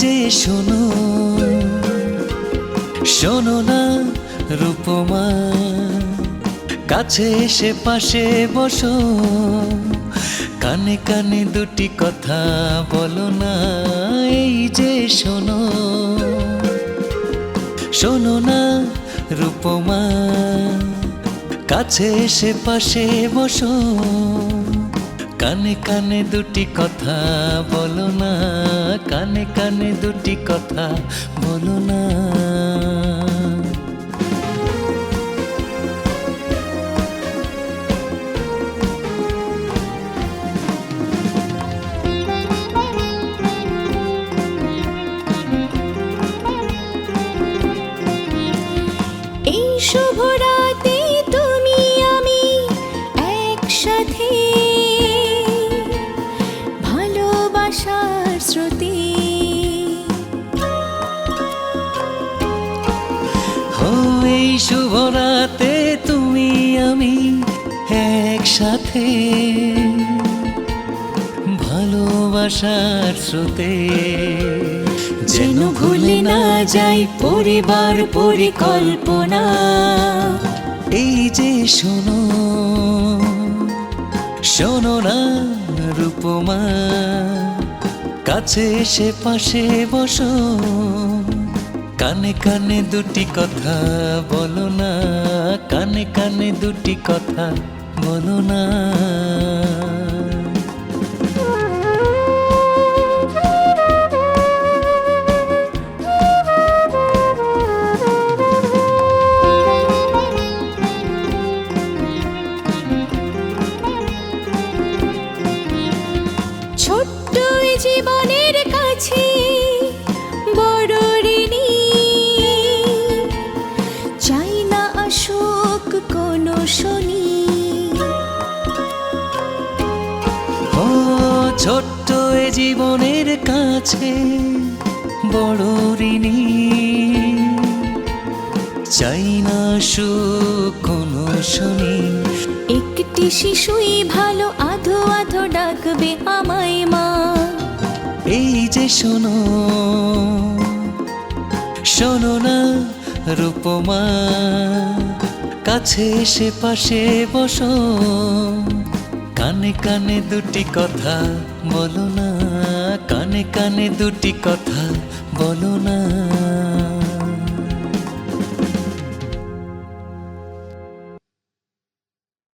যে শোনো শোনো না রূপমা, কাছে এসে পাশে বসো, কানে কানে দুটি কথা বলো না, এই যে শোনো শোনো না রূপমা, কাছে এসে পাশে বসো, কানে কানে দুটি কথা বলো না। কানে কানে দুটি কথা বলো না। এই শুভ রাতে তুমি আমি একসাথে ভালোবাসার স্রোতে হো এই শুভ রাতে তুমি আমি একসাথে ভালোবাসার স্রোতে যেন ভুলে না যাই পরিবার পরিকল্পনা। এই যে শোনো শোনো না রূপমা। কাছে এসে পাশে বসো। কানে কানে দুটি কথা বলো না। কানে কানে দুটি কথা বলো না। ও ছোট্ট এ জীবনের কাছে বড় ঋণী। চাই না সুখ কোনো শুনি। একটি শিশুই ভালো আধো আধো ডাকবে আমায় মা। এই যে শোনো শোনো না রূপমা কাছে এসে পাশে বসো। কানে কানে দুটি কথা বলো না কানে কানে দুটি কথা বলো না।